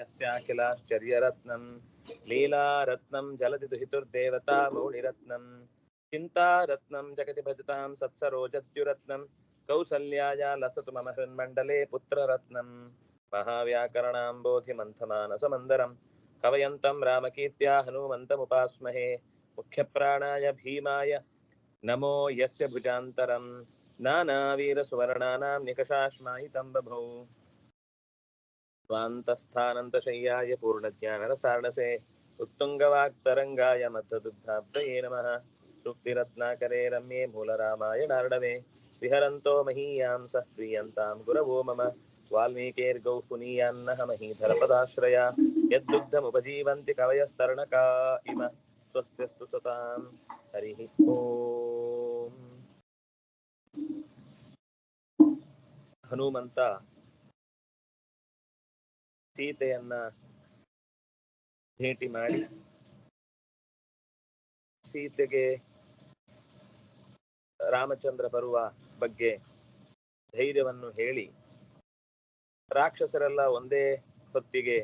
यस्याखिलाश्चर्यरत्नं, लीलारत्नं जलति दुहितुर्देवता मौलिरत्नं, चिन्तारत्नं जगति भजतां सत्सरोजद्युरत्नं, कौसल्याया लसतु मम हृन्मण्डले पुत्ररत्नं महाव्याकरणाम्बोधिमन्थमानसमन्दरं कवयन्तं रामकीर्त्या हनूमन्तमुपास्महे, मुख्यप्राणाय भीमाय नमो यस्य भुजान्तरं, नानावीरसुवर्णानां निकषाश्मायितं बभौ स्वान्तस्थानन्तशय्याय पूर्णज्ञानरसारणसे उत्तुङ्गवाक्तरङ्गाय मद्धदुग्धाब्दये नमः। सुक्तिरत्नाकरे रम्ये मूलरामाय नार्णवे। विहरन्तो महीयां सह प्रीयन्तां गुरवो मम। वाल्मीकेर्गौ पुनीयान्नः महीधरपदाश्रया। यद्दुग्धमुपजीवन्ति कवयस्तरणका इम। स्वस्त्यस्तु सतां हरिः ओम्। हनुमन्ता। ಸೀತೆಯನ್ನ ಭೇಟಿ ಮಾಡಿ ಸೀತೆಗೆ ರಾಮಚಂದ್ರ ಬರುವ ಬಗ್ಗೆ ಧೈರ್ಯವನ್ನು ಹೇಳಿ ರಾಕ್ಷಸರೆಲ್ಲ ಒಂದೇ ಹೊತ್ತಿಗೆ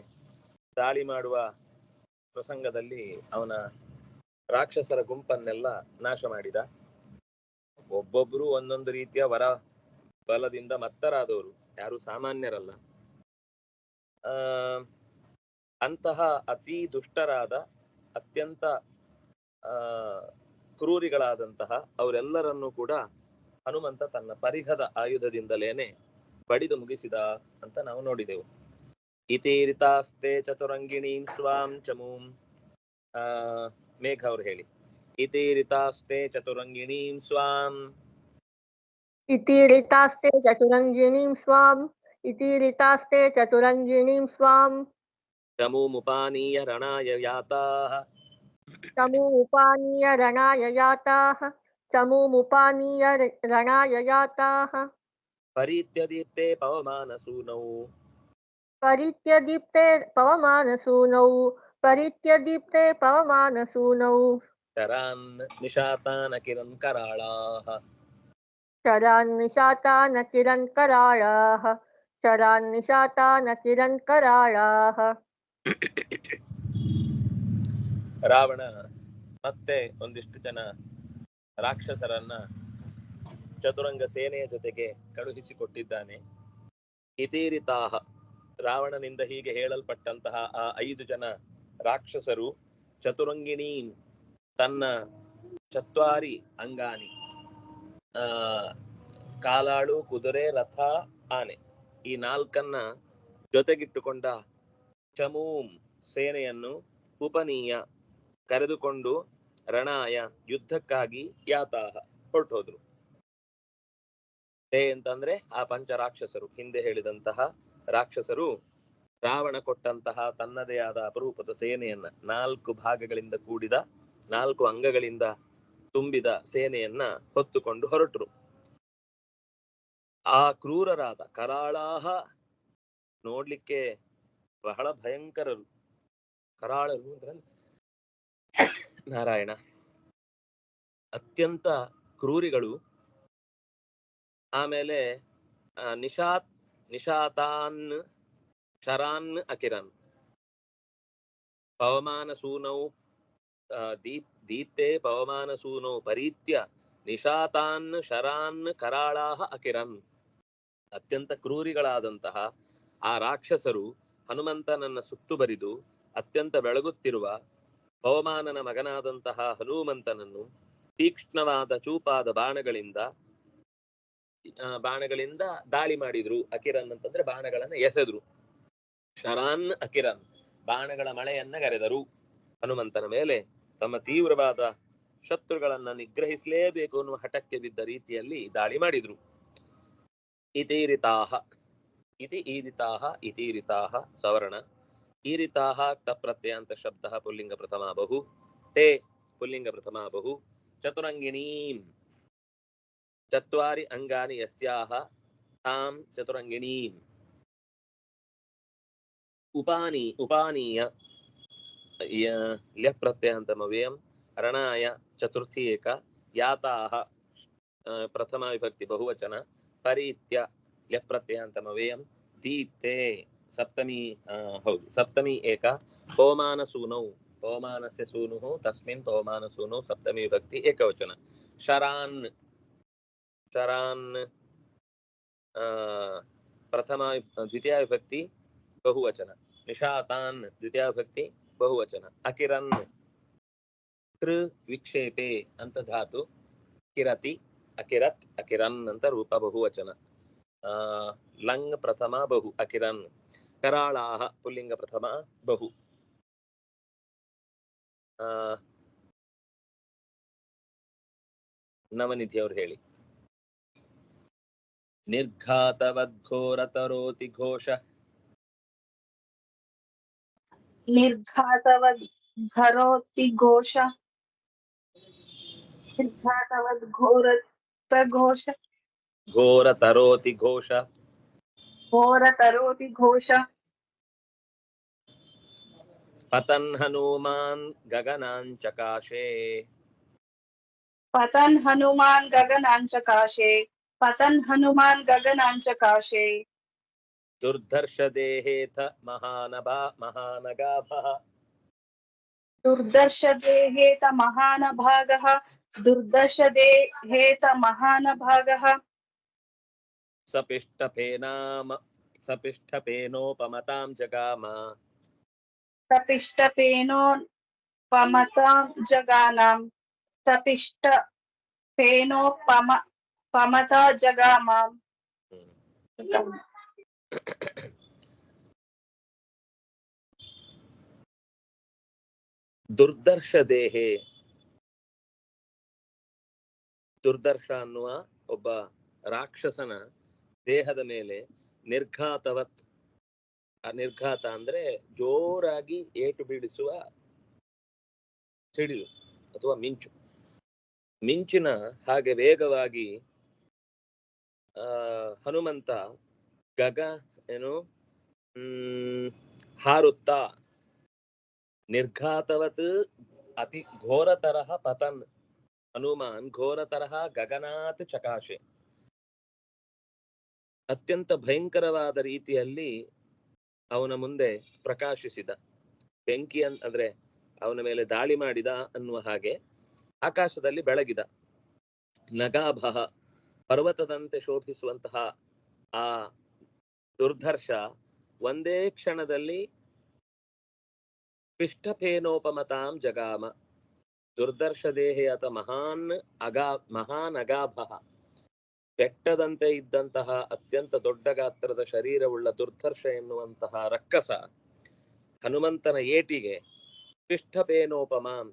ದಾಳಿ ಮಾಡುವ ಪ್ರಸಂಗದಲ್ಲಿ ಅವನ ರಾಕ್ಷಸರ ಗುಂಪನ್ನೆಲ್ಲ ನಾಶ ಮಾಡಿದ. ಒಬ್ಬೊಬ್ರು ಒಂದೊಂದು ರೀತಿಯ ವರ ಬಲದಿಂದ ಮತ್ತರಾದವರು, ಯಾರು ಸಾಮಾನ್ಯರಲ್ಲ. ಅಂತಹ ಅತಿ ದುಷ್ಟರಾದ, ಅತ್ಯಂತ, ಆ, ಕ್ರೂರಿಗಳಾದಂತಹ ಅವರೆಲ್ಲರನ್ನೂ ಕೂಡ ಹನುಮಂತ ತನ್ನ ಪರಿಘದ ಆಯುಧದಿಂದಲೇನೆ ಬಡಿದು ಮುಗಿಸಿದ ಅಂತ ನಾವು ನೋಡಿದೆವು. ಇತೀರಿತಾಸ್ತೆ ಚತುರಂಗಿಣೀಂ ಸ್ವಾಂ ಚಮೂಂ. ಆ, ಮೇಘ ಅವ್ರು ಹೇಳಿ. ಇತೀರಿತಾಸ್ತೆ ಚತುರಂಗಿಣೀಂ ಸ್ವಾಂ. ಇತೀರಿತಾಸ್ತೆ ಚತುರಂಗಿಣೀಂ ಸ್ವಾಂ इति ऋतास्ते चतुरङ्गिणीं स्वाम्। तमूमुपानीय रणाय याताः तमूमुपानीय रणाय याताः तमूमुपानीय रणाय याताः परीत्यदीप्ते पवमानसूनौ। परीत्यदीप्ते पवमानसूनौ। परीत्यदीप्ते पवमानसूनौ। शरान् निशातान् किरङ्कराळाः शरान् निशातान् किरङ्कराळाः ಶರಾನ್ನಿಶಾತಾನ ಚಿರಂಕರಾಳಾಹ ರಾವಣ ಮತ್ತೆ ಒಂದಿಷ್ಟು ಜನ ರಾಕ್ಷಸರನ್ನ ಚತುರಂಗ ಸೇನೆಯ ಜೊತೆಗೆ ಕಳುಹಿಸಿಕೊಟ್ಟಿದ್ದಾನೆ. ಇತೀರಿತಾಹ ರಾವಣನಿಂದ ಹೀಗೆ ಹೇಳಲ್ಪಟ್ಟಂತಹ ಆ ಐದು ಜನ ರಾಕ್ಷಸರು ಚತುರಂಗಿಣಿ ತನ್ನ ಚತ್ವಾರಿ ಅಂಗಾನಿ, ಆ, ಕಾಲಾಳು, ಕುದುರೆ, ರಥ, ಆನೆ. ಈ ನಾಲ್ಕನ್ನ ಜೊತೆಗಿಟ್ಟುಕೊಂಡ ಚಮೂಂ ಸೇನೆಯನ್ನು ಉಪನೀಯ ಕರೆದುಕೊಂಡು ರಣಾಯ ಯುದ್ಧಕ್ಕಾಗಿ ಯಾತಾಹ ಹೊರಟೋದ್ರು. ತೇ ಅಂತಂದ್ರೆ ಆ ಪಂಚ ರಾಕ್ಷಸರು, ಹಿಂದೆ ಹೇಳಿದಂತಹ ರಾಕ್ಷಸರು ರಾವಣ ಕೊಟ್ಟಂತಹ ತನ್ನದೇ ಆದ ಅಪರೂಪದ ಸೇನೆಯನ್ನ, ನಾಲ್ಕು ಭಾಗಗಳಿಂದ ಕೂಡಿದ, ನಾಲ್ಕು ಅಂಗಗಳಿಂದ ತುಂಬಿದ ಸೇನೆಯನ್ನ ಹೊತ್ತುಕೊಂಡು ಹೊರಟರು. ಆ ಕ್ರೂರರಾದ ಕರಾಳಾಹ ನೋಡ್ಲಿಕ್ಕೆ ಬಹಳ ಭಯಂಕರರು. ಕರಾಳರು ನಾರಾಯಣ. ಅತ್ಯಂತ ಕ್ರೂರಿಗಳು. ಆಮೇಲೆ ನಿಶಾತ್, ನಿಶಾತಾನ್, ಶರಾನ್, ಅಕಿರನ್. ಪವಮಾನ ಸೂನೌ ದೀಪ್, ದೀಪ್ತೆ ಪವಮಾನ ಸೂನೌ ಪರೀತ್ಯ ನಿಶಾತಾನ್, ಶರಾನ್, ಕರಾಳಾಹ, ಅಕಿರನ್. ಅತ್ಯಂತ ಕ್ರೂರಿಗಳಾದಂತಹ ಆ ರಾಕ್ಷಸರು ಹನುಮಂತನನ್ನ ಸುತ್ತು ಬರಿದು ಅತ್ಯಂತ ಬೆಳಗುತ್ತಿರುವ ಪವಮಾನನ ಮಗನಾದಂತಹ ಹನುಮಂತನನ್ನು ತೀಕ್ಷ್ಣವಾದ ಚೂಪಾದ ಬಾಣಗಳಿಂದ ಬಾಣಗಳಿಂದ ದಾಳಿ ಮಾಡಿದ್ರು ಅಕಿರನ್ ಅಂತಂದ್ರೆ ಬಾಣಗಳನ್ನ ಎಸೆದ್ರು. ಶರಾನ್, ಅಕಿರನ್ ಬಾಣಗಳ ಮಳೆಯನ್ನ ಕರೆದರು ಹನುಮಂತನ ಮೇಲೆ ತಮ್ಮ ತೀವ್ರವಾದ ಶತ್ರುಗಳನ್ನ ನಿಗ್ರಹಿಸಲೇಬೇಕು ಅನ್ನುವ ಹಠಕ್ಕೆ ಬಿದ್ದ ರೀತಿಯಲ್ಲಿ ದಾಳಿ ಮಾಡಿದ್ರು. ಇತೀರಿತಾಹ ಇತಿ ಈರಿತಾಹ ಇತೀರಿತಾಹ ಸವರ್ಣ ಈರಿತಾಹ ತಪ್ರತ್ಯಂತ ಶಬ್ದ ಪುಲ್ಲಿಂಗ ಪ್ರಥಮ ಬಹು ತೇ ಪುಲ್ಲಿಂಗ ಪ್ರಥಮ ಬಹು ಚತುರಂಗಿಣೀಂ ಚತ್ವಾರಿ ಅಂಗಾನಿ ಯಸ್ಯಾಹ ತಾಂ ಚತುರಂಗಿಣೀಂ ಉಪಾನಿ ಉಪಾನೀಯ ಯ- ಲ್ಯಃ ಪ್ರತ್ಯಂತಮವ್ಯಯಂ ರಣಾಯ ಚತುರ್ಥಿ ಏಕ ಯಾತಾಹ ಆ, ಪ್ರಥಮ ವಿಭಕ್ತಿ ಬಹುವಚನ ಪರೀತ್ಯ ಲ್ಯಃ ಪ್ರತ್ಯಂತಮವ್ಯಯಂ ದೀಪ್ತೆ ಸಪ್ತಮಿ ಆ, ಹೌದು ಸಪ್ತಮಿ ಏಕ ಪವಮಾನ ಸೂನೌ ಪವಮಾನಸ್ಯ ಸೂನುಃ ತಸ್ಮಿನ್ ಪವಮಾನ ಸೂನೌ ಸಪ್ತಮಿ ವಿಭಕ್ತಿ ಏಕವಚನ ಶರಾನ್ ಶರಾನ್ ಆ, ಪ್ರಥಮ ದ್ವಿತೀಯ ವಿಭಕ್ತಿ ಬಹುವಚನ ನಿಶಾತಾನ್ ದ್ವಿತೀಯ ವಿಭಕ್ತಿ ಬಹುವಚನ ಅಕಿರನ್ ಕೃ ವಿಕ್ಷೇಪೆ ಅಂತ ಧಾತು ಕಿರತಿ ಅಕಿರತ್ ಅಕಿರನ್ ಅಂತ ರೂಪ ಬಹುವಚನ ಆ, ಲಂಗ್ ಪ್ರಥಮ ಬಹು ಅಕಿರನ್ ಕರಾಳಾಹ ಪುಲ್ಲಿಂಗ ಪ್ರಥಮ ಬಹು ಆ, ನವನಿಧಿ ಅವ್ರು ಹೇಳಿ ನಿರ್ಘಾತವದ್ಘೋರತರೋತಿ ಘೋಷ निर्घातवद् धरोति घोष। घोर तरोति घोष। घोर तरोति घोष। पतन हनुमान गगनान चकाशे। पतन हनुमान गगनान चकाशे। पतन हनुमान गगनान चकाशे। दुर्धर्ष देहेथ महानभा महानगाभः। दुर्धर्ष देहेथ महानभागः। दुर्दशदे हेत महानभागः। सपिष्टपेनाम सपिष्टपेनोपमतां जगाम। सपिष्टपेनोपमतां जगानां। सपिष्टपेनोपम पमता दुर्दर्श देहे ದುರ್ದರ್ಶ ಅನ್ನುವ ಒಬ್ಬ ರಾಕ್ಷಸನ ದೇಹದ ಮೇಲೆ ನಿರ್ಘಾತವತ್ ಆ ನಿರ್ಘಾತ ಅಂದ್ರೆ ಜೋರಾಗಿ ಏಟು ಬೀಳಿಸುವ ಸಿಡಿಲು ಅಥವಾ ಮಿಂಚು. ಮಿಂಚಿನ ಹಾಗೆ ವೇಗವಾಗಿ ಹನುಮಂತ ಗಗ ಏನು, ಹ್ಮ್, ಹಾರುತ್ತಾ ನಿರ್ಘಾತವತ್ ಅತಿ ಘೋರ ತರಹ ಪತನ್. ಹನುಮಾನ್ ಘೋರ ತರಹ ಗಗನಾತ್ ಚಕಾಶೆ. ಅತ್ಯಂತ ಭಯಂಕರವಾದ ರೀತಿಯಲ್ಲಿ ಅವನ ಮುಂದೆ ಪ್ರಕಾಶಿಸಿದ. ಬೆಂಕಿ ಅನ್ ಅಂದ್ರೆ ಅವನ ಮೇಲೆ ದಾಳಿ ಮಾಡಿದ ಅನ್ನುವ ಹಾಗೆ ಆಕಾಶದಲ್ಲಿ ಬೆಳಗಿದ. ನಗಾಭಹ, ಪರ್ವತದಂತೆ ಶೋಭಿಸುವಂತಹ ಆ ದುರ್ಧರ್ಷ ಒಂದೇ ಕ್ಷಣದಲ್ಲಿ ಪಿಷ್ಟಫೇನೋಪಮತಾಂ ಜಗಾಮ. ದುರ್ದರ್ಶ ಅಥ ಮಹಾನ್ ಅಗಾ, ಮಹಾನ್ ಅಗಾಭ ಬೆಟ್ಟದಂತೆ ಇದ್ದಂತಹ ಅತ್ಯಂತ ದೊಡ್ಡ ಗಾತ್ರದ ಶರೀರವುಳ್ಳ ದುರ್ಧರ್ಷ ಎನ್ನುವಂತಹ ರಕ್ಕಸ ಹನುಮಂತನ ಏಟಿಗೆ ಪಿಷ್ಠಪೇನೋಪಮಾನ್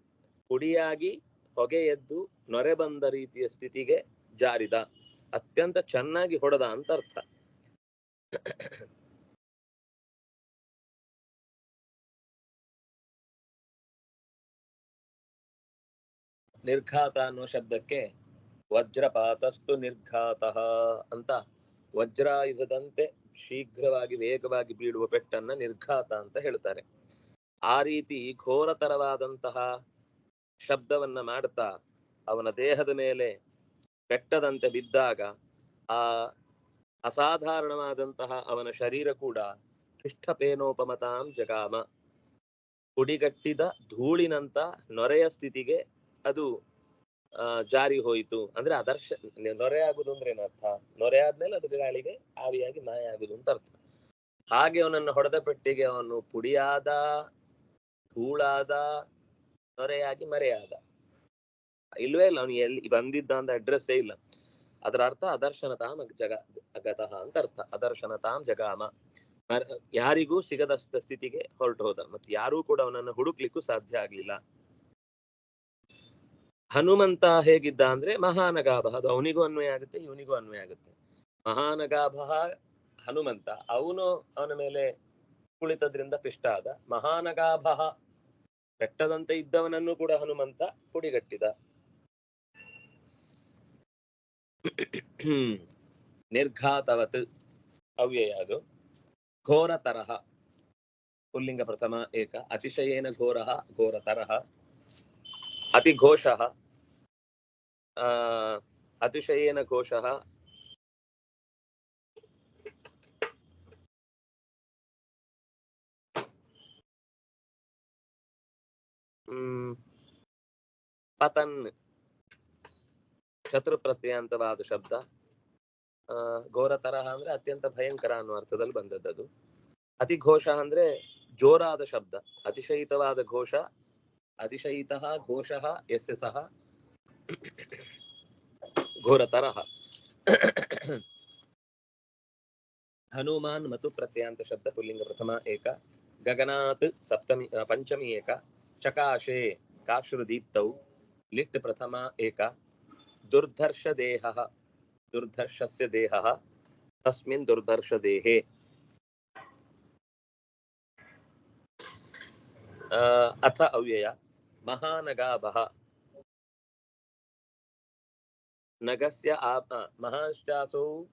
ಹುಡಿಯಾಗಿ ಹೊಗೆ ಎದ್ದು ನೊರೆ ಬಂದ ರೀತಿಯ ಸ್ಥಿತಿಗೆ ಜಾರಿದ. ಅತ್ಯಂತ ಚೆನ್ನಾಗಿ ಹೊಡೆದ ಅಂತ ಅರ್ಥ. ನಿರ್ಘಾತ ಅನ್ನೋ ಶಬ್ದಕ್ಕೆ ವಜ್ರಪಾತಸ್ತು ನಿರ್ಘಾತ ಅಂತ. ವಜ್ರಾಯುಧದಂತೆ ಶೀಘ್ರವಾಗಿ ವೇಗವಾಗಿ ಬೀಳುವ ಪೆಟ್ಟನ್ನ ನಿರ್ಘಾತ ಅಂತ ಹೇಳ್ತಾರೆ. ಆ ರೀತಿ ಘೋರತರವಾದಂತಹ ಶಬ್ದವನ್ನ ಮಾಡ್ತಾ ಅವನ ದೇಹದ ಮೇಲೆ ಬೆಟ್ಟದಂತೆ ಬಿದ್ದಾಗ ಆ ಅಸಾಧಾರಣವಾದಂತಹ ಅವನ ಶರೀರ ಕೂಡ ಪಿಷ್ಠಪೇನೋಪಮತಾಂ ಜಗಾಮ. ಕುಡಿಗಟ್ಟಿದ ಧೂಳಿನಂತ ನೊರೆಯ ಸ್ಥಿತಿಗೆ ಅದು ಜಾರಿ ಹೋಯಿತು. ಅಂದ್ರೆ ಆದರ್ಶ ನೊರೆ ಆಗುದು ಅಂದ್ರೆ ಏನರ್ಥ? ನೊರೆ ಆದ್ಮೇಲೆ ಅದು ಗಾಳಿಗೆ ಆವಿಯಾಗಿ ಮಾಯ ಆಗುದು ಅಂತ ಅರ್ಥ. ಹಾಗೆ ಅವನನ್ನು ಹೊಡೆದ ಪೆಟ್ಟಿಗೆ ಅವನು ಪುಡಿಯಾದ, ಧೂಳಾದ, ನೊರೆಯಾಗಿ ಮರೆಯಾದ. ಇಲ್ವೇ ಇಲ್ಲ, ಅವನು ಎಲ್ಲಿ ಬಂದಿದ್ದ ಅಂತ ಅಡ್ರೆಸ್ಸೇ ಇಲ್ಲ. ಅದರ ಅರ್ಥ ಅದರ್ಶನತಾಂ ಜಗ, ಅಗತಃ ಅಂತ ಅರ್ಥ. ಅದರ್ಶನತಾಂ ಜಗಾಮ. ಯಾರಿಗೂ ಸಿಗದ ಸ್ಥಿತಿಗೆ ಹೊರಟು ಹೋದ. ಮತ್ತೆ ಯಾರೂ ಕೂಡ ಅವನನ್ನು ಹುಡುಕ್ಲಿಕ್ಕೂ ಸಾಧ್ಯ ಆಗ್ಲಿಲ್ಲ. ಹನುಮಂತ ಹೇಗಿದ್ದ ಅಂದ್ರೆ ಮಹಾನಗಾಭ, ಅದು ಅವನಿಗೂ ಅನ್ವಯ ಆಗುತ್ತೆ, ಇವನಿಗೂ ಅನ್ವಯ ಆಗುತ್ತೆ. ಮಹಾನಗಾಭ, ಹನುಮಂತ, ಅವನು ಅವನ ಮೇಲೆ ಕುಳಿತದ್ರಿಂದ ಪಿಷ್ಟ ಆದ. ಮಹಾನಗಾಭ ಬೆಟ್ಟದಂತೆ ಇದ್ದವನನ್ನು ಕೂಡ ಹನುಮಂತ ಪುಡಿಗಟ್ಟಿದ ನಿರ್ಘಾತವತ್ ಅವ್ಯಯ ಅದು. ಘೋರ ತರಹ ಪುಲ್ಲಿಂಗ ಪ್ರಥಮ ಏಕ. ಅತಿಶಯೇನ ಘೋರ ಘೋರ ತರಹ अतिघोषः अतिशयेन ಪತನ್ पतन् ಶತ್ರುಪ್ರತ್ಯಂತವಾದ ಶಬ್ದ ಘೋರ ತರಹ ಅಂದ್ರೆ ಅತ್ಯಂತ ಭಯಂಕರ ಅನ್ನುವ ಅರ್ಥದಲ್ಲಿ ಬಂದದ್ದು ಅತಿ ಘೋಷ ಅಂದ್ರೆ ಜೋರಾದ ಶಬ್ದ, ಅತಿಶಯಿತವಾದ ಘೋಷ ಅತಿಶಯಿತ ಘೋಷ ಯಸ್ಯ ಸಹ ಘೋರ ತರಹ ಹನುಮಾನ್ ಮತ್ತು ಪ್ರತ್ಯಂತ ಶಬ್ದ ಪುಲ್ಲಿಂಗ ಪ್ರಥಮ ಏಕ ಗಗನಾತ್ ಸಪ್ತಮಿ ಆ, ಪಂಚಮಿ ಏಕ ಚಕಾಶೆ ಕಾಶ್ರುದೀಪ್ತೌ ಲಿಟ್ ಪ್ರಥಮ ಏಕ ದುರ್ಧರ್ಷ ದೇಹ ದುರ್ಧರ್ಷಸ್ಯ ದೇಹ महानगाभः। नगस्य आ महांश्चासौ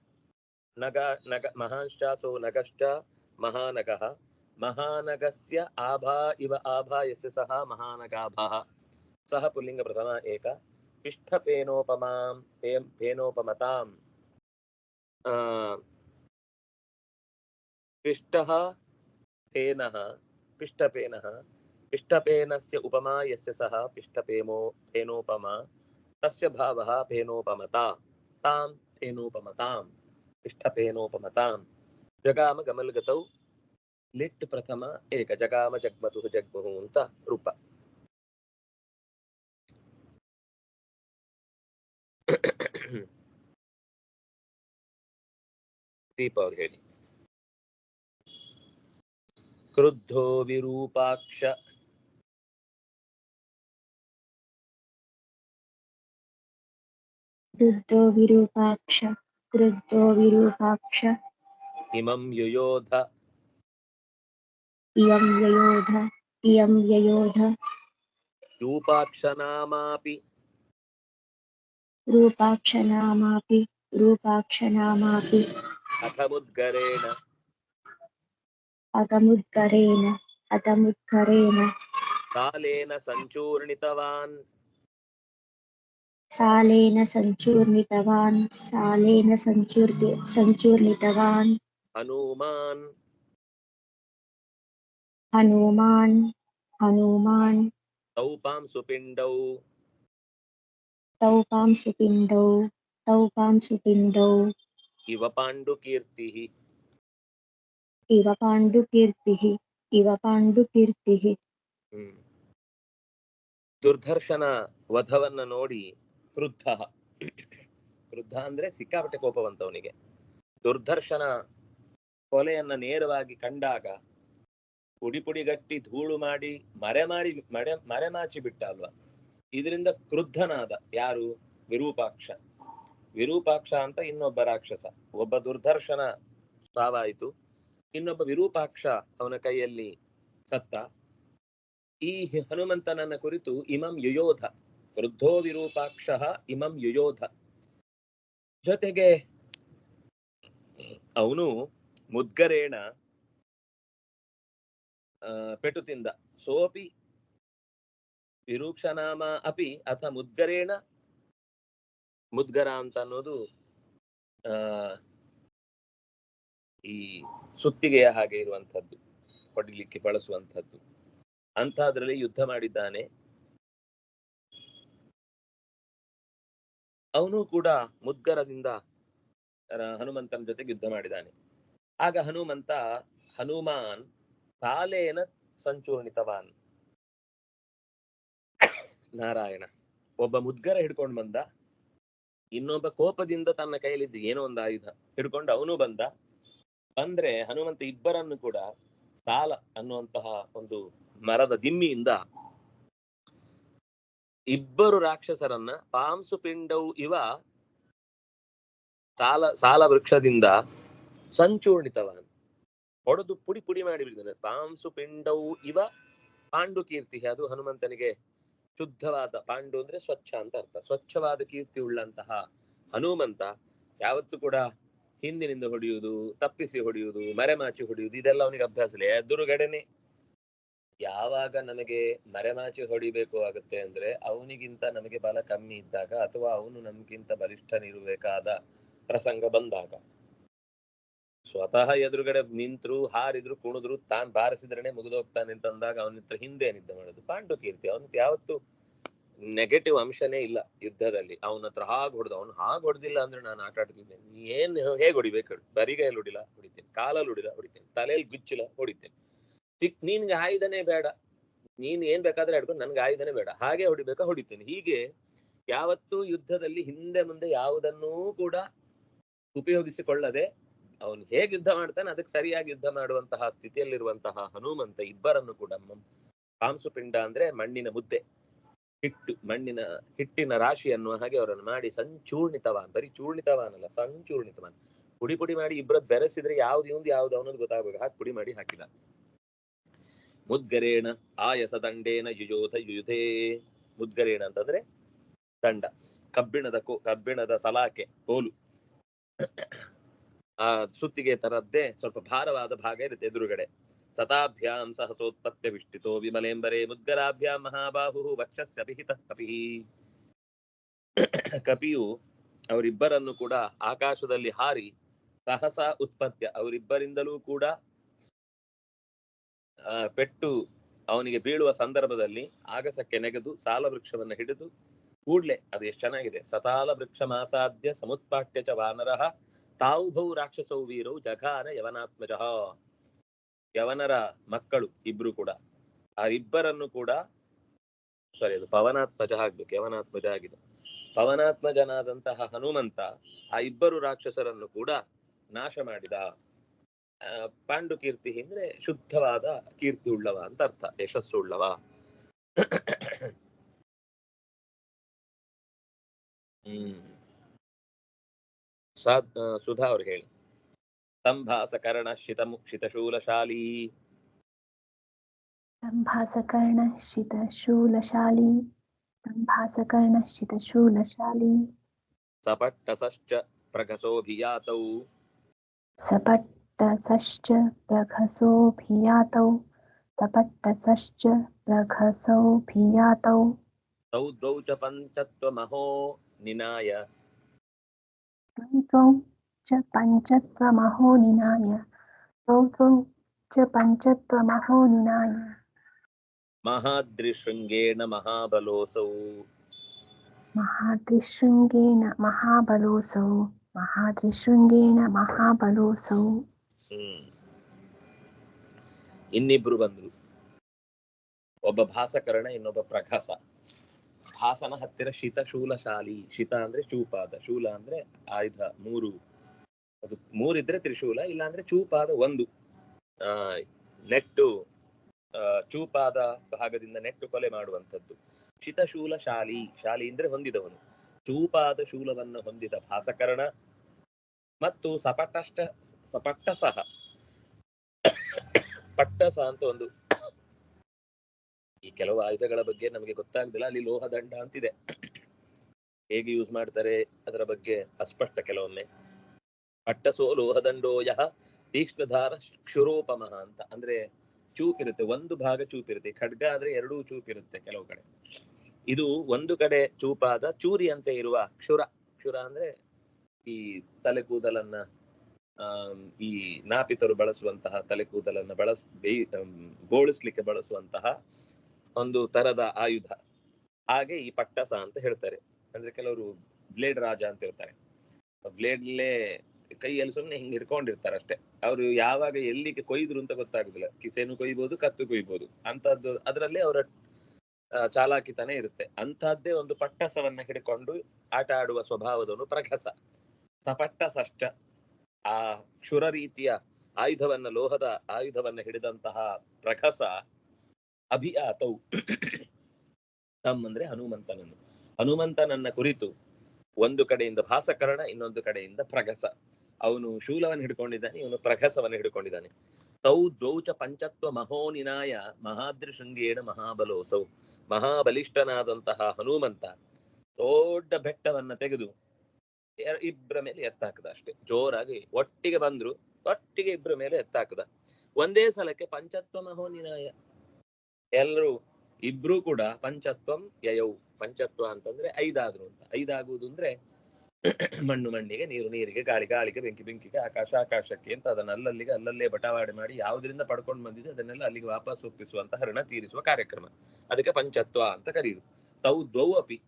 नग नग, महांश्चासौ नगश्च महानगः। महानगस्य आभा इव आभा, यस्य सः महानगाभः। सः पुल्लिङ्गप्रथमा एक। पिष्ठपेनोपमां पे फेनोपमतां पिष्टः फेनः पिष्टपेनस्य उपमा यस्य सः पिष्टपेमो फेनोपमा, तस्य भावः फेनोपमता। तां फेनोपमतां पिष्टपेनोपमतां जगाम गमलगतौ, लिट् प्रथम एक जगाम जग्मतुः जग्मुहून्त रूप। क्रुद्धो विरूपाक्ष क्रुद्धो विरूपाक्ष क्रुद्धो विरूपाक्ष। इमं युयोध। इयं ययोध इयं ययोध। रूपाक्षनामापि। रूपाक्षनामापि रूपाक्षनामापि। अथमुद्गरेण अगमुद्गरेण अतमुद्गरेण कालेन सञ्चूर्णितवान्। सालेन सञ्चूर्णितवान् सालेन सञ्चूर्ति सञ्चूर्णितवान् हनूमान् हनूमान् हनूमान् तौपां सुपिण्डौ तौ पांसुपिण्डौ तौ पांसुपिण्डौ इव पाण्डुकीर्तिः इव पाण्डुकीर्तिः इव पाण्डुकीर्तिः ಹ್ಮ್. ದುರ್ಧರ್ಷನ ವಧವನ್ನ ನೋಡಿ ಕ್ರುದ್ಧ ಕ್ರುದ್ಧ ಅಂದ್ರೆ ಸಿಕ್ಕಾಪಟ್ಟೆ ಕೋಪವಂತವನಿಗೆ ದುರ್ದರ್ಶನ ಕೊಲೆಯನ್ನ ನೇರವಾಗಿ ಕಂಡಾಗ ಪುಡಿ ಪುಡಿಗಟ್ಟಿ ಧೂಳು ಮಾಡಿ ಮರೆ ಮಾಡಿ ಮರೆ ಮರೆಮಾಚಿ ಬಿಟ್ಟ ಅಲ್ವಾ? ಇದರಿಂದ ಕ್ರುದ್ಧನಾದ ಯಾರು? ವಿರೂಪಾಕ್ಷ. ವಿರೂಪಾಕ್ಷ ಅಂತ ಇನ್ನೊಬ್ಬ ರಾಕ್ಷಸ. ಒಬ್ಬ ದುರ್ದರ್ಶನ ಸಾವಾಯಿತು. ಇನ್ನೊಬ್ಬ ವಿರೂಪಾಕ್ಷ ಅವನ ಕೈಯಲ್ಲಿ ಸತ್ತ. ಈ ಹನುಮಂತನನ್ನ ಕುರಿತು ಇಮಂ ಯುಯೋಧ ವೃದ್ಧೋ ವಿರೂಪಾಕ್ಷ ಇಮಂ ಯುಯೋಧ. ಜೊತೆಗೆ ಅವನು ಮುದ್ಗರೇಣ ಪೆಟು ತಿಂದ ಸೋಪಿ ವಿರೂಕ್ಷನಾಮ ಅಪಿ ಅಥ ಮುದ್ಗರೇಣ. ಮುದ್ಗರ ಅಂತ ಅನ್ನೋದು, ಆ, ಈ ಸುತ್ತಿಗೆಯ ಹಾಗೆ ಇರುವಂಥದ್ದು, ಹೊಡಿಲಿಕ್ಕೆ ಬಳಸುವಂಥದ್ದು. ಅಂಥದ್ರಲ್ಲಿ ಯುದ್ಧ ಮಾಡಿದ್ದಾನೆ. ಅವನು ಕೂಡ ಮುದ್ಗರದಿಂದ ಹನುಮಂತನ ಜೊತೆಗೆ ಯುದ್ಧ ಮಾಡಿದಾನೆ. ಆಗ ಹನುಮಂತ, ಹನುಮಾನ್, ಕಾಲೇನ ಸಂಚೂರ್ಣಿತವಾನ್. ನಾರಾಯಣ. ಒಬ್ಬ ಮುದ್ಗರ ಹಿಡ್ಕೊಂಡು ಬಂದ. ಇನ್ನೊಬ್ಬ ಕೋಪದಿಂದ ತನ್ನ ಕೈಯಲ್ಲಿದ್ದ ಏನೋ ಒಂದು ಆಯುಧ ಹಿಡ್ಕೊಂಡು ಅವನು ಬಂದ. ಬಂದ್ರೆ ಹನುಮಂತ ಇಬ್ಬರನ್ನು ಕೂಡ ಸಾಲ ಅನ್ನುವಂತಹ ಒಂದು ಮರದ ದಿಮ್ಮಿಯಿಂದ ಇಬ್ಬರು ರಾಕ್ಷಸರನ್ನ ಪಾಂಸು ಪಿಂಡವು ಇವ ಸಾಲ ಸಾಲ ವೃಕ್ಷದಿಂದ ಸಂಚೂರ್ಣಿತವಾನ್ ಹೊಡೆದು ಪುಡಿ ಪುಡಿ ಮಾಡಿ ಬಿಡಿದ್ದಾನೆ ಪಾಂಸು ಪಿಂಡವು ಇವ ಪಾಂಡು ಕೀರ್ತಿ ಅದು ಹನುಮಂತನಿಗೆ ಶುದ್ಧವಾದ ಪಾಂಡು ಅಂದ್ರೆ ಸ್ವಚ್ಛ ಅಂತ ಅರ್ಥ. ಸ್ವಚ್ಛವಾದ ಕೀರ್ತಿ ಉಳ್ಳಂತಹ ಹನುಮಂತ ಯಾವತ್ತೂ ಕೂಡ ಹಿಂದಿನಿಂದ ಹೊಡೆಯುವುದು, ತಪ್ಪಿಸಿ ಹೊಡೆಯುವುದು, ಮರೆಮಾಚಿ ಹೊಡೆಯುವುದು, ಇದೆಲ್ಲ ಅವನಿಗೆ ಅಭ್ಯಾಸ ಇಲ್ಲ ಎದುರುಗಡೆನೆ ಯಾವಾಗ ನಮಗೆ ಮರೆಮಾಚಿ ಹೊಡಿಬೇಕು ಆಗುತ್ತೆ ಅಂದ್ರೆ ಅವನಿಗಿಂತ ನಮಗೆ ಬಲ ಕಮ್ಮಿ ಇದ್ದಾಗ ಅಥವಾ ಅವನು ನಮ್ಗಿಂತ ಬಲಿಷ್ಠನಿರಬೇಕಾದ ಪ್ರಸಂಗ ಬಂದಾಗ. ಸ್ವತಃ ಎದುರುಗಡೆ ನಿಂತ್ರು, ಹಾರಿದ್ರು, ಕುಣಿದ್ರು, ತಾನ್ ಬಾರಿಸಿದ್ರೇನೆ ಮುಗಿದೋಗ್ತಾನೆ ಅಂತ ಅಂದಾಗ ಅವನ ಹತ್ರ ಹಿಂದೆ ನಿದ್ದೆ ಮಾಡೋದು. ಪಾಂಡು ಕೀರ್ತಿ ಅವನ ಯಾವತ್ತು ನೆಗೆಟಿವ್ ಅಂಶನೇ ಇಲ್ಲ ಯುದ್ಧದಲ್ಲಿ. ಅವನ ಹತ್ರ ಹಾಗೆ ಹೊಡೆದ, ಅವ್ನು ಹಾಗೆ ಹೊಡೆದಿಲ್ಲ ಅಂದ್ರೆ ನಾನು ಆಟ ಆಡ್ತಿದ್ದೆ. ನೀ ಏನ್ ಹೇಗೆ ಹೊಡಿಬೇಕು ಬರಿಗೈಲಿ ಹೊಡಿಲ್ಲ ಹೊಡಿತೇನೆ. ಕಾಲಲ್ಲಿ ಹೊಡಿಲ್ಲ ಹೊಡಿತೇನೆ. ತಲೆಯಲ್ಲಿ ಗುಚ್ಚಿಲ್ಲ ಹೊಡಿತೇನೆ. ಚಿಕ್, ನಿನ್ಗೆ ಆಯುಧನೇ ಬೇಡ. ನೀನ್ ಏನ್ ಬೇಕಾದ್ರೆ ಹಿಡ್ಕೊಂಡು ನನ್ಗೆ ಆಯುಧನೇ ಬೇಡ. ಹಾಗೆ ಹೊಡಿಬೇಕಾ? ಹೊಡಿತೇನೆ. ಹೀಗೆ ಯಾವತ್ತೂ ಯುದ್ಧದಲ್ಲಿ ಹಿಂದೆ ಮುಂದೆ ಯಾವುದನ್ನೂ ಕೂಡ ಉಪಯೋಗಿಸಿಕೊಳ್ಳದೆ ಅವನು ಹೇಗೆ ಯುದ್ಧ ಮಾಡ್ತಾನೆ, ಅದಕ್ಕೆ ಸರಿಯಾಗಿ ಯುದ್ಧ ಮಾಡುವಂತಹ ಸ್ಥಿತಿಯಲ್ಲಿರುವಂತಹ ಹನುಮಂತ ಇಬ್ಬರನ್ನು ಕೂಡ ಕಾಂಸುಪಿಂಡ ಅಂದ್ರೆ ಮಣ್ಣಿನ ಮುದ್ದೆ. ಹಿಟ್ಟು, ಮಣ್ಣಿನ, ಹಿಟ್ಟಿನ ರಾಶಿ ಅನ್ನುವ ಹಾಗೆ ಅವರನ್ನು ಮಾಡಿ ಸಂಚೂರ್ಣಿತವಾನ್, ಬರೀ ಚೂರ್ಣಿತವಾನಲ್ಲ, ಸಂಚೂರ್ಣಿತವಾನ್. ಪುಡಿ ಪುಡಿ ಮಾಡಿ ಇಬ್ಬರದ್ ಬೆರೆಸಿದ್ರೆ ಯಾವ್ದು ಇವಂದು ಯಾವ್ದು ಅವನದು ಗೊತ್ತಾಗ್ಬೇಕು. ಹಾಕಿ ಪುಡಿ ಮಾಡಿ ಹಾಕಿದ. ಮುದ್ಗರೇಣ ಆಯಸ ದಂಡೇನ ಯುಯೋಧ ಯುಯುಧೇ. ಮುದ್ಗರೇಣ ಅಂತಂದ್ರೆ ದಂಡ. ಕಬ್ಬಿಣದ ಕೋ, ಕಬ್ಬಿಣದ ಸಲಾಕೆ, ಕೋಲು. ಆ ಸುತ್ತಿಗೆ ತರದ್ದೇ ಸ್ವಲ್ಪ ಭಾರವಾದ ಭಾಗ ಇರುತ್ತೆ ಎದುರುಗಡೆ. ಸತಾಭ್ಯಾಂ ಸಹಸೋತ್ಪತ್ಯ ವಿಷ್ಟಿತೋ ವಿಮಲೇಂಬರೇ ಮುದ್ಗರಾಭ್ಯಾಂ ಮಹಾಬಾಹು ವಕ್ಷಸ್ಯ ಅಭಿಹಿತ ಕಪಿ. ಕಪಿಯು ಅವರಿಬ್ಬರನ್ನು ಕೂಡ ಆಕಾಶದಲ್ಲಿ ಹಾರಿ ಸಹಸ ಉತ್ಪತ್ಯ ಅವರಿಬ್ಬರಿಂದಲೂ ಕೂಡ ಪೆಟ್ಟು ಅವನಿಗೆ ಬೀಳುವ ಸಂದರ್ಭದಲ್ಲಿ ಆಗಸಕ್ಕೆ ನೆಗೆದು ಸಾಲ ವೃಕ್ಷವನ್ನು ಹಿಡಿದು ಕೂಡ್ಲೆ ಅದು ಎಷ್ಟು ಚೆನ್ನಾಗಿದೆ. ಸತಾಲ ವೃಕ್ಷ ಮಾಸಾಧ್ಯ ಸಮುತ್ಪಾಟ್ಯ ಚ ವಾನರಃ ತಾವುಭೌ ರಾಕ್ಷಸೌ ವೀರೌ ಜಘಾನ ಯವನಾತ್ಮಜ. ಯವನರ ಮಕ್ಕಳು ಇಬ್ರು ಕೂಡ. ಆ ಇಬ್ಬರನ್ನು ಕೂಡ ಸಾರಿ ಅದು ಪವನಾತ್ಮಜ ಆಗ್ಬೇಕು, ಯವನಾತ್ಮಜ ಆಗಿದೆ. ಪವನಾತ್ಮಜನಾದಂತಹ ಹನುಮಂತ ಆ ಇಬ್ಬರು ರಾಕ್ಷಸರನ್ನು ಕೂಡ ನಾಶ ಮಾಡಿದ. ಪಾಂಡು ಕೀರ್ತಿ ಅಂದ್ರೆ ಶುದ್ಧವಾದ ಕೀರ್ತಿ ಉಳ್ಳವ ಅಂತ ಅರ್ಥ ಯಶಸ್ಸು ಉಳ್ಳವ. ಸುಧಾ ಅವ್ರು ಹೇಳಿ. ಸಂಭಾಸಕರ್ಣ ಶಿತ ಶಿತಶೂಲಶಾಲಿ ಶಿತ ಶಿತಶೂಲಶಾಲಿ ಸಂಭಾಸಕರ್ಣ ಶಿತಶೂಲಶಾಲಿ ಸಪಟ್ಟಸಶ್ಚ ಪ್ರಕಸೋಭಿಯಾತೌ ಸಪಟ್ तपत्तसश्च प्रघसोऽभियातौ तपत्तसश्च प्रघसोऽभियातौ तौ द्वौ च पञ्चत्वमहो निनाय। द्वौ च पञ्चत्वमहो निनाय। द्वौ द्वौ च पञ्चत्वमहो निनाय। महाद्रिशृङ्गेण महाबलोऽसौ। महाद्रिशृङ्गेण महाबलोऽसौ। महाद्रिशृङ्गेण महाबलोऽसौ। ಇನ್ನಿಬ್ರು ಬಂದ್ರು. ಒಬ್ಬ ಭಾಸಕರಣ, ಇನ್ನೊಬ್ಬ ಪ್ರಕಾಶ ಭಾಸನ ಹತ್ತಿರ ಶಿತ ಶೂಲಶಾಲಿ. ಶಿತ ಅಂದ್ರೆ ಚೂಪಾದ ಶೂಲ ಅಂದ್ರೆ ಆಯುಧ, ಮೂರು. ಅದು ಮೂರಿದ್ರೆ ತ್ರಿಶೂಲ ಇಲ್ಲ ಅಂದ್ರೆ ಚೂಪಾದ ಒಂದು. ಆ, ನೆಟ್ಟು ಚೂಪಾದ ಭಾಗದಿಂದ ನೆಟ್ಟು ಕೊಲೆ ಮಾಡುವಂಥದ್ದು. ಶಿತಶೂಲ ಶಾಲಿ. ಶಾಲಿ ಅಂದ್ರೆ ಹೊಂದಿದವನು. ಚೂಪಾದ ಶೂಲವನ್ನು ಹೊಂದಿದ ಭಾಸಕರಣ ಮತ್ತು ಸಪಟಷ್ಟ, ಸಪಟ್ಟಸಹ. ಪಟ್ಟಸ ಅಂತ ಒಂದು. ಈ ಕೆಲವು ಆಯುಧಗಳ ಬಗ್ಗೆ ನಮಗೆ ಗೊತ್ತಾಗುದಿಲ್ಲ, ಅಲ್ಲಿ ಲೋಹದಂಡ ಅಂತಿದೆ. ಹೇಗೆ ಯೂಸ್ ಮಾಡ್ತಾರೆ, ಅದರ ಬಗ್ಗೆ ಅಸ್ಪಷ್ಟ ಕೆಲವೊಮ್ಮೆ. ಪಟ್ಟಸೋ ಲೋಹದಂಡೋ ಯಹ ತೀಕ್ಷ್ಣಧಾರ ಕ್ಷುರೋಪಮ ಅಂತ. ಅಂದ್ರೆ ಚೂಪಿರುತ್ತೆ, ಒಂದು ಭಾಗ ಚೂಪಿರುತ್ತೆ. ಖಡ್ಗ ಆದ್ರೆ ಎರಡೂ ಚೂಪಿರುತ್ತೆ ಕೆಲವು ಕಡೆ. ಇದು ಒಂದು ಕಡೆ ಚೂಪಾದ ಚೂರಿ ಅಂತ ಇರುವ ಕ್ಷುರ. ಕ್ಷುರ ಅಂದ್ರೆ ಈ ತಲೆ ಕೂದಲನ್ನ ಈ ನಾಪಿತರು ಬಳಸುವಂತಹ ತಲೆ ಕೂದಲನ್ನ ಬಳಸ್ ಬೋಳಿಸ್ಲಿಕ್ಕೆ ಬಳಸುವಂತಹ ಒಂದು ತರದ ಆಯುಧ. ಹಾಗೆ ಈ ಪಟ್ಟಸ ಅಂತ ಹೇಳ್ತಾರೆ. ಅಂದ್ರೆ ಕೆಲವರು ಬ್ಲೇಡ್ ರಾಜ ಅಂತ ಹೇಳ್ತಾರೆ. ಬ್ಲೇಡ್ಲೇ ಕೈಯಲ್ಲಿ ಸುಮ್ಮನೆ ಹಿಂಗೆ ಹಿಡ್ಕೊಂಡಿರ್ತಾರೆ ಅಷ್ಟೇ. ಅವರು ಯಾವಾಗ ಎಲ್ಲಿಗೆ ಕೊಯ್ದ್ರು ಅಂತ ಗೊತ್ತಾಗುದಿಲ್ಲ. ಕಿಸೆನು ಕೊಯ್ಬೋದು, ಕತ್ತು ಕೊಯ್ಬೋದು. ಅಂತದ್ದು, ಅದರಲ್ಲಿ ಅವರ ಚಾಲಾಕಿತನ ಇರುತ್ತೆ. ಅಂತಹದ್ದೇ ಒಂದು ಪಟ್ಟಸವನ್ನ ಹಿಡ್ಕೊಂಡು ಆಟ ಆಡುವ ಸ್ವಭಾವದವನು ಪ್ರಘಸ ಸಪಟ್ಟಸಶ್ಚ ಆ ಕ್ಷುರ ರೀತಿಯ ಆಯುಧವನ್ನ, ಲೋಹದ ಆಯುಧವನ್ನ ಹಿಡಿದಂತಹ ಪ್ರಖಸ ತಮ್ ತಮ್ಮಂದ್ರೆ ಹನುಮಂತನನ್ನು. ಹನುಮಂತನನ್ನ ಕುರಿತು ಒಂದು ಕಡೆಯಿಂದ ಭಾಸಕರಣ, ಇನ್ನೊಂದು ಕಡೆಯಿಂದ ಪ್ರಗಸ ಅವನು ಶೂಲವನ್ನು ಹಿಡ್ಕೊಂಡಿದ್ದಾನೆ, ಇವನು ಪ್ರಘಸವನ್ನು ಹಿಡ್ಕೊಂಡಿದ್ದಾನೆ. ತೌ ದ್ವೌಚ ಪಂಚತ್ವ ಮಹೋನಿನಾಯ ಮಹಾದ್ರಿ ಶೃಂಗೇಣ ಮಹಾಬಲೋಸೌ. ಮಹಾಬಲಿಷ್ಠನಾದಂತಹ ಹನುಮಂತ ದೊಡ್ಡ ಬೆಟ್ಟವನ್ನ ತೆಗೆದು ಇಬ್ರ ಮೇಲೆ ಎತ್ತಾಕದ ಅಷ್ಟೇ. ಜೋರಾಗಿ ಒಟ್ಟಿಗೆ ಬಂದ್ರು, ಒಟ್ಟಿಗೆ ಇಬ್ರ ಮೇಲೆ ಎತ್ತಾಕದ. ಒಂದೇ ಸಲಕ್ಕೆ ಪಂಚತ್ವ ಮಹೋನಿನಾಯ. ಎಲ್ಲರೂ ಇಬ್ರು ಕೂಡ ಪಂಚತ್ವಂ ಯಯೌ. ಪಂಚತ್ವ ಅಂತಂದ್ರೆ ಐದಾದ್ರು ಅಂತ. ಐದಾಗುವುದು ಅಂದ್ರೆ ಮಣ್ಣು ಮಣ್ಣಿಗೆ, ನೀರು ನೀರಿಗೆ, ಗಾಳಿ ಗಾಳಿಗೆ, ಬೆಂಕಿ ಬೆಂಕಿಗೆ, ಆಕಾಶ ಆಕಾಶಕ್ಕೆ ಅಂತ ಅದನ್ನ ಅಲ್ಲಲ್ಲಿಗೆ ಅಲ್ಲಲ್ಲೇ ಬಟವಾಡೆ ಮಾಡಿ ಯಾವುದರಿಂದ ಪಡ್ಕೊಂಡು ಬಂದಿದೆ ಅದನ್ನೆಲ್ಲ ಅಲ್ಲಿಗೆ ವಾಪಸ್ ಒಪ್ಪಿಸುವಂತಹ ಋಣ ತೀರಿಸುವ ಕಾರ್ಯಕ್ರಮ. ಅದಕ್ಕೆ ಪಂಚತ್ವ ಅಂತ ಕರೆಯುದು ತೌ ದ್ವೌ ಅಪಿ.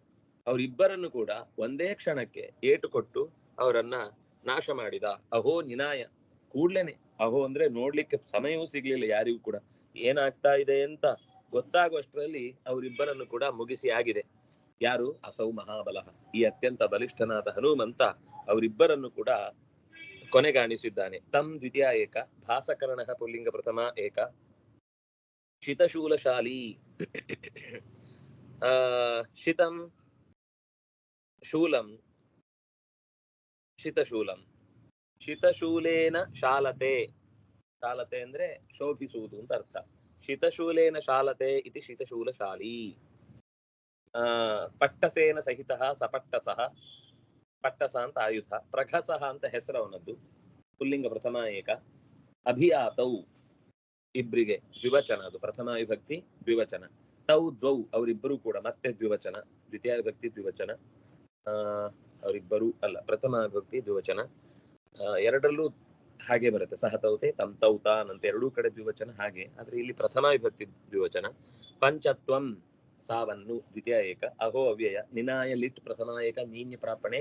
ಅವರಿಬ್ಬರನ್ನು ಕೂಡ ಒಂದೇ ಕ್ಷಣಕ್ಕೆ ಏಟು ಕೊಟ್ಟು ಅವರನ್ನ ನಾಶ ಮಾಡಿದ. ಅಹೋ ನಿನಾಯ. ಕೂಡ್ಲೇನೆ. ಅಹೋ ಅಂದ್ರೆ ನೋಡ್ಲಿಕ್ಕೆ ಸಮಯವೂ ಸಿಗ್ಲಿಲ್ಲ, ಯಾರಿಗೂ ಕೂಡ. ಏನಾಗ್ತಾ ಇದೆ ಅಂತ ಗೊತ್ತಾಗುವಷ್ಟರಲ್ಲಿ ಅವರಿಬ್ಬರನ್ನು ಕೂಡ ಮುಗಿಸಿ ಆಗಿದೆ. ಯಾರು? ಅಸೌ ಮಹಾಬಲ. ಈ ಅತ್ಯಂತ ಬಲಿಷ್ಠನಾದ ಹನುಮಂತ ಅವರಿಬ್ಬರನ್ನು ಕೂಡ ಕೊನೆಗಾಣಿಸಿದ್ದಾನೆ. ತಮ್ ದ್ವಿತೀಯ ಏಕ. ಭಾಸಕರಣ ಪುಲ್ಲಿಂಗ ಪ್ರಥಮ ಏಕ. ಶಿತಶೂಲಶಾಲಿ. ಆ, ಶಿತಂ ಶೂಲಂ. ಶಿತಶೂಲಂ. ಶಿತಶೂಲೇನ ಶಾಲತೆ. ಶಾಲತೆ ಅಂದ್ರೆ ಶೋಭಿಸುವುದು ಅಂತ ಅರ್ಥ. ಶಿತಶೂಲೇನ ಶಾಲತೆ ಇತಿ ಶಿತಶೂಲಶಾಲಿ. ಆ, ಪಟ್ಟಸೇನ ಸಹಿತ ಸಪಟ್ಟಸಃ. ಪಟ್ಟಸ ಅಂತ ಆಯುಧ. ಪ್ರಘಸಃ ಅಂತ ಹೆಸರು ಪುಲ್ಲಿಂಗ ಪ್ರಥಮ ಏಕ. ಅಭಿಯಾತೌ. ಇಬ್ರಿಗೆ ದ್ವಿವಚನ. ಅದು ಪ್ರಥಮ ವಿಭಕ್ತಿ ದ್ವಿವಚನ. ತೌ ದ್ವೌ ಅವರಿಬ್ಬರು ಕೂಡ ಮತ್ತೆ ದ್ವಿವಚನ. ದ್ವಿತೀಯ ವಿಭಕ್ತಿ ದ್ವಿವಚನ. ಅವರಿಬ್ಬರು ಅಲ್ಲ, ಪ್ರಥಮ ವಿಭಕ್ತಿ ದ್ವಿವಚನ. ಎರಡರಲ್ಲೂ ಹಾಗೆ ಬರುತ್ತೆ ಸಹತೌತೆ ತಂತೌತ ತೌತಾನ್ ಎರಡೂ ಕಡೆ ದ್ವಿವಚನ ಹಾಗೆ. ಆದ್ರೆ ಇಲ್ಲಿ ಪ್ರಥಮ ವಿಭಕ್ತಿ ದ್ವಿವಚನ, ಪಂಚತ್ವಂ ಸಾವನ್ನು ದ್ವಿತೀಯ ಏಕ, ಅಹೋ ಅವ್ಯಯ, ನಿನಾಯ ಲಿಟ್ ಪ್ರಥಮ ಏಕ, ನೀನ್ಯ ಪ್ರಾಪಣೆ,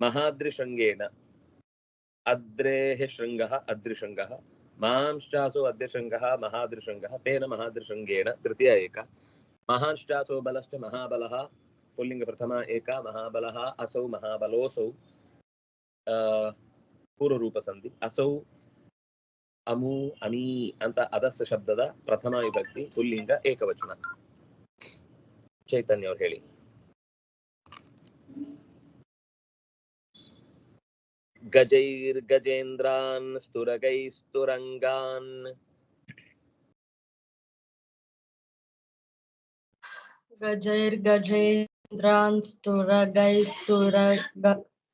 ಮಹಾದ್ರಿಶೃಂಗೇನ, ಅದ್ರೇಹ ಶೃಂಗ, ಅದ್ರಿಶೃಂಗ, ಮಾಂಶ್ಚಾಸೋ ಅದ್ಯಶೃಂಗ ಮಹಾದ್ರಿಶೃಂಗ, ತೇನ ಮಹಾದ್ರಿಶೃಂಗೇನ, ತೃತೀಯ ಏಕ, ಮಹಾಂಶ್ಚಾಸೋ ಬಲಶ್ಚ ಮಹಾಬಲಃ ಪುಲ್ಲಿಂಗ ಪ್ರಥಮ ಏಕ ಮಹಾಬಲಃ ಅಸೌ ಮಹಾಬಲೋಸೌ ಆ ಪೂರ್ವರೂಪ ಸಂಧಿ ಅಸೌ ಅಮು ಅಮೀ ಅಂತ ಅದಸ್ಸ ಶಬ್ದದ ಪ್ರಥಮ ವಿಭಕ್ತಿ ಪುಲ್ಲಿಂಗ ಏಕವಚನ ಚೈತನ್ಯ ಅವ್ರು ಹೇಳಿ ಗಜೈರ್ಗಜೇಂದ್ರಾನ್ ಸ್ತುರಗೈಸ್ತುರಂಗಾನ್ गजैर्गजेन्द्रान् स्तुरगैस्तुरग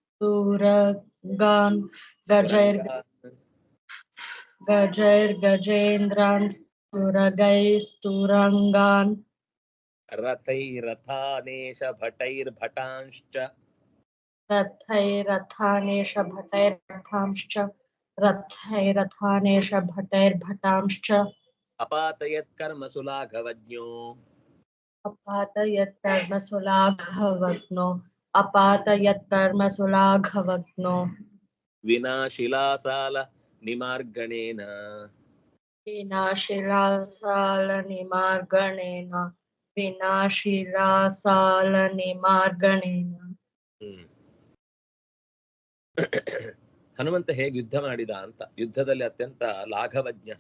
स्तुरगान् गजैर् गजैर्गजेन्द्रान् स्तुरगैस्तुरङ्गान् रथैरथानेश भटैर्भटांश्च रथैरथानेश भटैर्भटांश्च रथैरथानेश भटैर्भटांश्च अपातयत्कर्मसु लाघवज्ञो अपातयत्कर्मसुलाघवग्नो अपातयत्कर्मसुलाघवग्नो विना शिलासाल निमार्गणेन विनाशिलासालनिमार्गणेन विनाशिलासालनिमार्गणेन ಹ್ಮ್ ಹನುಮಂತ ಹೇಗೆ ಯುದ್ಧ ಮಾಡಿದ ಅಂತ ಯುದ್ಧದಲ್ಲಿ ಅತ್ಯಂತ ಲಾಘವಜ್ಞ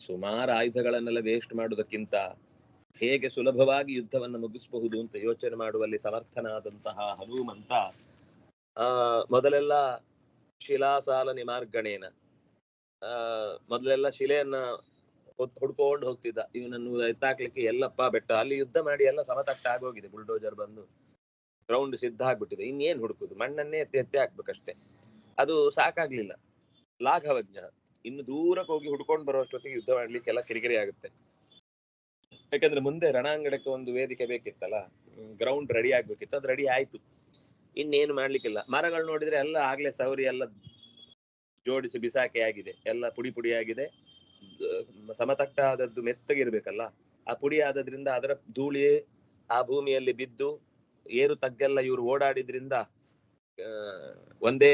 ಸುಮಾರು ಆಯುಧಗಳನ್ನೆಲ್ಲ ವೇಸ್ಟ್ ಮಾಡುವುದಕ್ಕಿಂತ ಹೇಗೆ ಸುಲಭವಾಗಿ ಯುದ್ಧವನ್ನು ಮುಗಿಸಬಹುದು ಅಂತ ಯೋಚನೆ ಮಾಡುವಲ್ಲಿ ಸಮರ್ಥನಾದಂತಹ ಹನುಮಂತ, ಆ, ಮೊದಲೆಲ್ಲ ಶಿಲಾಸಾಲ ನಿಮಾರ್ಗಣೇನ ಆ, ಮೊದಲೆಲ್ಲ ಶಿಲೆಯನ್ನ ಹುಡ್ಕೊಂಡು ಹೋಗ್ತಿದ್ದ. ಇವನನ್ನು ಎತ್ತಾಕ್ಲಿಕ್ಕೆ ಎಲ್ಲಪ್ಪ ಬೆಟ್ಟ. ಅಲ್ಲಿ ಯುದ್ಧ ಮಾಡಿ ಎಲ್ಲ ಸಮತಟ್ಟ ಆಗೋಗಿದೆ. ಬುಲ್ಡೋಜರ್ ಬಂದು ಗ್ರೌಂಡ್ ಸಿದ್ಧ ಆಗ್ಬಿಟ್ಟಿದೆ ಇನ್ನೇನ್ ಹುಡುಕುದು? ಮಣ್ಣನ್ನೇ ಎತ್ತಿ ಎತ್ತಿ ಹಾಕ್ಬೇಕಷ್ಟೇ. ಅದು ಸಾಕಾಗ್ಲಿಲ್ಲ. ಲಾಘವಜ್ಞ. ಇನ್ನು ದೂರಕ್ಕೆ ಹೋಗಿ ಹುಡ್ಕೊಂಡು ಬರೋಷ್ಟೊತ್ತಿಗೆ ಯುದ್ಧ ಮಾಡ್ಲಿಕ್ಕೆಲ್ಲ ಕಿರಿಕಿರಿ ಆಗುತ್ತೆ. ಯಾಕಂದ್ರೆ ಮುಂದೆ ರಣಾಂಗಣಕ್ಕೆ ಒಂದು ವೇದಿಕೆ ಬೇಕಿತ್ತಲ್ಲ ಗ್ರೌಂಡ್ ರೆಡಿ ಆಗ್ಬೇಕಿತ್ತು, ಅದು ರೆಡಿ ಆಯ್ತು. ಇನ್ನೇನು ಮಾಡ್ಲಿಕ್ಕಿಲ್ಲ. ಮರಗಳು ನೋಡಿದ್ರೆ ಎಲ್ಲ ಆಗ್ಲೇ ಸೌರಿ ಎಲ್ಲ ಜೋಡಿಸಿ ಬಿಸಾಕಿ ಆಗಿದೆ. ಎಲ್ಲ ಪುಡಿ ಪುಡಿ ಆಗಿದೆ. ಸಮತಟ್ಟ ಮೆತ್ತಗಿರ್ಬೇಕಲ್ಲ. ಆ ಪುಡಿ ಆದದ್ರಿಂದ ಅದರ ಧೂಳಿ ಆ ಭೂಮಿಯಲ್ಲಿ ಬಿದ್ದು ಏರು ತಗ್ಗೆಲ್ಲ ಇವರು ಓಡಾಡಿದ್ರಿಂದ ಒಂದೇ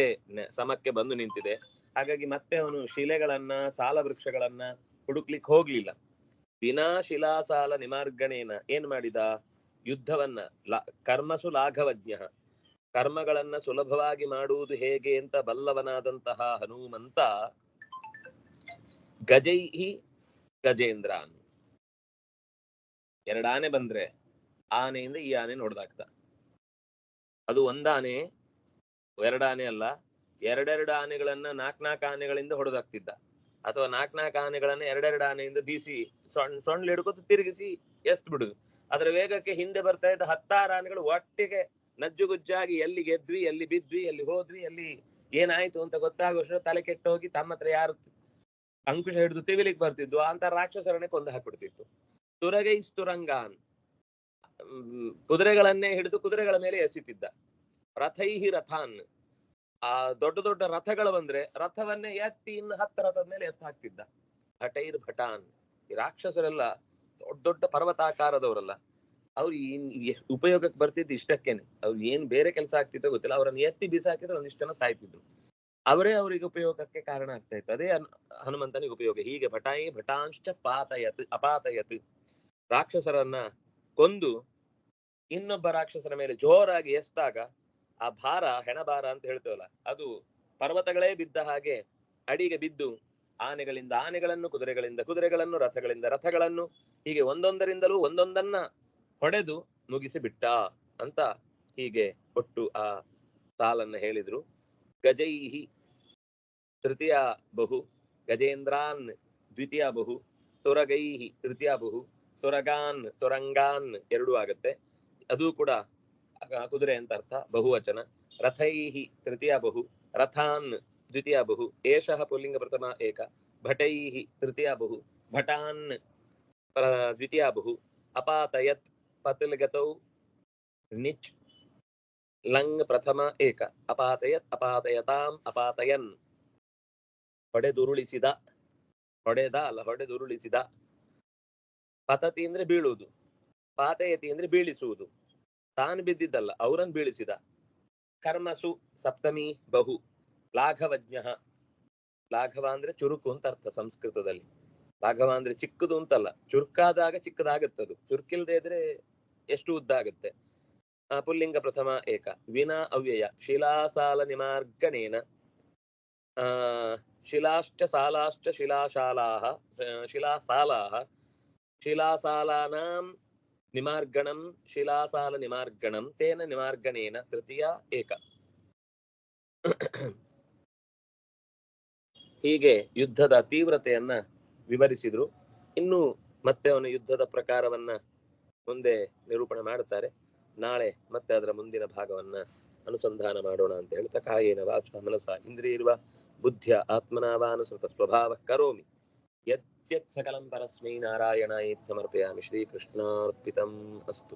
ಸಮಕ್ಕೆ ಬಂದು ನಿಂತಿದೆ. ಹಾಗಾಗಿ ಮತ್ತೆ ಅವನು ಶಿಲೆಗಳನ್ನ ಸಾಲ ವೃಕ್ಷಗಳನ್ನ ಹುಡುಕ್ಲಿಕ್ಕೆ ಹೋಗ್ಲಿಲ್ಲ. ವಿನಾ ಶಿಲಾಸಾಲ ನಿಮಾರ್ಗಣೇನ ಏನ್ ಮಾಡಿದ? ಯುದ್ಧವನ್ನ ಲಾ, ಕರ್ಮಸು ಲಾಘವಜ್ಞ. ಕರ್ಮಗಳನ್ನ ಸುಲಭವಾಗಿ ಮಾಡುವುದು ಹೇಗೆ ಅಂತ ಬಲ್ಲವನಾದಂತಹ ಹನುಮಂತ, ಗಜೈಹಿ ಗಜೇಂದ್ರಾನ್. ಎರಡಾನೆ ಬಂದ್ರೆ ಆನೆಯಿಂದ ಈ ಆನೆ ನೋಡ್ದಾಗ್ತ. ಅದು ಒಂದಾನೆ ಎರಡಾನೆ ಅಲ್ಲ, ಎರಡೆರಡು ಆನೆಗಳನ್ನ ನಾಕ್ ನಾಲ್ಕು ಆನೆಗಳಿಂದ ಹೊಡೆದಾಗ್ತಿದ್ದ. ಅಥವಾ ನಾಲ್ಕ್ ನಾಕ್ ಆನೆಗಳನ್ನ ಎರಡೆರಡು ಆನೆಯಿಂದ ಬೀಸಿ ಸೊಣ್ ಹಿಡ್ಕೊತ ತಿರುಗಿಸಿ ಎಸ್ತ್ ಬಿಡುದು. ಅದರ ವೇಗಕ್ಕೆ ಹಿಂದೆ ಬರ್ತಾ ಇದ್ದ ಹತ್ತಾರು ಆನೆಗಳು ಒಟ್ಟಿಗೆ ನಜ್ಜುಗುಜ್ಜಾಗಿ ಎಲ್ಲಿ ಗೆದ್ವಿ ಎಲ್ಲಿ ಬಿದ್ವಿ ಎಲ್ಲಿ ಹೋದ್ವಿ ಎಲ್ಲಿ ಏನಾಯ್ತು ಅಂತ ಗೊತ್ತಾಗುವಷ್ಟು ತಲೆ ಕೆಟ್ಟು ಹೋಗಿ ತಮ್ಮ ಹತ್ರ ಯಾರು ಅಂಕುಶ ಹಿಡಿದು ತಿವಿಲಿಕ್ ಬರ್ತಿದ್ವು. ಅಂತ ರಾಕ್ಷಸರನ್ನೇ ಕೊಂದು ಹಾಕ್ಬಿಡ್ತಿತ್ತು. ತುರಗೈ ಸ್ತುರಂಗಾನ್ ಹ್ಮ್, ಕುದುರೆಗಳನ್ನೇ ಹಿಡಿದು ಕುದುರೆಗಳ ಮೇಲೆ ಎಸಿತಿದ್ದ. ರಥೈಹಿ ರಥಾನ್ ಆ ದೊಡ್ಡ ದೊಡ್ಡ ರಥಗಳು ಬಂದ್ರೆ ರಥವನ್ನೇ ಎತ್ತಿ ಇನ್ನು ಹತ್ತು ರಥದ ಮೇಲೆ ಎತ್ತ ಹಾಕ್ತಿದ್ದ. ಭಟೈರ್ ಭಟಾನ್. ಈ ರಾಕ್ಷಸರೆಲ್ಲ ದೊಡ್ಡ ದೊಡ್ಡ ಪರ್ವತಾಕಾರದವರಲ್ಲ. ಅವ್ರು ಉಪಯೋಗಕ್ಕೆ ಬರ್ತಿದ್ದು ಇಷ್ಟಕ್ಕೇನೆ. ಅವ್ರು ಏನ್ ಬೇರೆ ಕೆಲಸ ಆಗ್ತಿತ್ತೋ ಗೊತ್ತಿಲ್ಲ. ಅವ್ರನ್ನ ಎತ್ತಿ ಬಿಸಾಕಿದ್ರೆ ಒಂದಿಷ್ಟು ಜನ ಸಾಯ್ತಿದ್ರು. ಅವರೇ ಅವರಿಗೆ ಉಪಯೋಗಕ್ಕೆ ಕಾರಣ ಆಗ್ತಾ ಇತ್ತು. ಅದೇ ಹನು- ಹನುಮಂತನಿಗೆ ಉಪಯೋಗ. ಹೀಗೆ ಭಟಾಯಿ ಭಟಾಂಶ ಪಾತಯತ್ ಅಪಾತಯತ್ ರಾಕ್ಷಸರನ್ನ ಕೊಂದು ಇನ್ನೊಬ್ಬ ರಾಕ್ಷಸರ ಮೇಲೆ ಜೋರಾಗಿ ಎಸ್ದಾಗ ಆ ಭಾರ, ಹೆಣಭಾರ ಅಂತ ಹೇಳ್ತೇವಲ್ಲ, ಅದು ಪರ್ವತಗಳೇ ಬಿದ್ದ ಹಾಗೆ ಅಡಿಗೆ ಬಿದ್ದು ಆನೆಗಳಿಂದ ಆನೆಗಳನ್ನು, ಕುದುರೆಗಳಿಂದ ಕುದುರೆಗಳನ್ನು, ರಥಗಳಿಂದ ರಥಗಳನ್ನು ಹೀಗೆ ಒಂದೊಂದರಿಂದಲೂ ಒಂದೊಂದನ್ನ ಹೊಡೆದು ಮುಗಿಸಿಬಿಟ್ಟ ಅಂತ ಹೀಗೆ ಒಟ್ಟು ಆ ಸಾಲನ್ನ ಹೇಳಿದ್ರು. ಗಜೈಹಿ ತೃತೀಯ ಬಹು, ಗಜೇಂದ್ರಾನ್ ದ್ವಿತೀಯ ಬಹು, ತುರಗೈಹಿ ತೃತೀಯ ಬಹು, ತುರಗಾನ್, ತುರಂಗಾನ್ ಎರಡೂ ಆಗತ್ತೆ. ಅದು ಕೂಡ ಕುದುರೆ ಅಂತ ಅರ್ಥ ಬಹುವಚನ ರಥೈಹಿ ತೃತೀಯ ಬಹು ರಥಾನ್ ದ್ವಿತೀಯ ಬಹು ಏಷಃ ಪುಲ್ಲಿಂಗ ಪ್ರಥಮ ಏಕ ಭಟೈಹಿ ತೃತೀಯ ಬಹು ಭಟಾನ್ ಪ್ರ- ದ್ವಿತೀಯ ಬಹು ಅಪಾತಯತ್ ಪತಿಲ್ಗತೌ ನಿಚ್ ಲಂಗ್ ಪ್ರಥಮ ಏಕ ಅಪಾತಯತ್ ಅಪಾತಯತಾಂ ಅಪಾತಯನ್ ಹೊಡೆದುರುಳಿಸಿದ ಹೊಡೆದ ಅಲ್ಲ ಹೊಡೆದುರುಳಿಸಿದ ಪತತಿ ಅಂದ್ರೆ ಬೀಳುವುದು ಪಾತಯತಿ ಅಂದ್ರೆ ಬೀಳಿಸುವುದು ತಾನು ಬಿದ್ದಿದ್ದಲ್ಲ, ಅವರನ್ನು ಬೀಳಿಸಿದ. ಕರ್ಮಸು ಸಪ್ತಮಿ ಬಹು ಲಾಘವಜ್ಞ. ಲಾಘವ ಅಂದ್ರೆ ಚುರುಕು ಅಂತ ಅರ್ಥ ಸಂಸ್ಕೃತದಲ್ಲಿ. ಲಾಘವ ಅಂದ್ರೆ ಚಿಕ್ಕದು ಅಂತಲ್ಲ, ಚುರುಕಾದಾಗ ಚಿಕ್ಕದಾಗತ್ತದು. ಚುರುಕಿಲ್ದೇ ಇದ್ರೆ ಎಷ್ಟು ಉದ್ದ ಆಗುತ್ತೆ? ಪುಲ್ಲಿಂಗ ಪ್ರಥಮ ಏಕ. ವಿನಾ ಅವ್ಯಯ. ಶಿಲಾಸಾಲ ನಿಮಾರ್ಗಣೇನ ಆ, ಶಿಲಾಶ್ಚ ಸಾಲಾಶ್ಚ ಶಿಲಾಶಾಲಾಹ ಶಿಲಾಸಾಲಾ ಶಿಲಾಸಾಲಾಹ ಶಿಲಾಸಾಲಾನಾಂ ನಿಮಾರ್ಗಣಂ ಶಿಲಾಸಾಲ ನಿಮಾರ್ಗಣಂ ತೇನ ನಿಮಾರ್ಗಣೇನ ತೃತೀಯ ಏಕ ಹೀಗೆ ಯುದ್ಧದ ತೀವ್ರತೆಯನ್ನ ವಿವರಿಸಿದ್ರು. ಇನ್ನು ಮತ್ತೆ ಅವನು ಯುದ್ಧದ ಪ್ರಕಾರವನ್ನ ಮುಂದೆ ನಿರೂಪಣೆ ಮಾಡುತ್ತಾರೆ. ನಾಳೆ ಮತ್ತೆ ಅದರ ಮುಂದಿನ ಭಾಗವನ್ನ ಅನುಸಂಧಾನ ಮಾಡೋಣ ಅಂತ ಹೇಳ್ತಾ, ಕಾಯೇನ ವಾಚ ಮನಸ ಇಂದ್ರಿಯರ್ವ ಬುದ್ಧಿಯ ಆತ್ಮನಾವಾನುಸೃತ ಸ್ವಭಾವ ಕರೋಮಿ. यत् सकलं परस्मै नारायणाय समर्पयामि श्रीकृष्णार्पितम् अस्तु।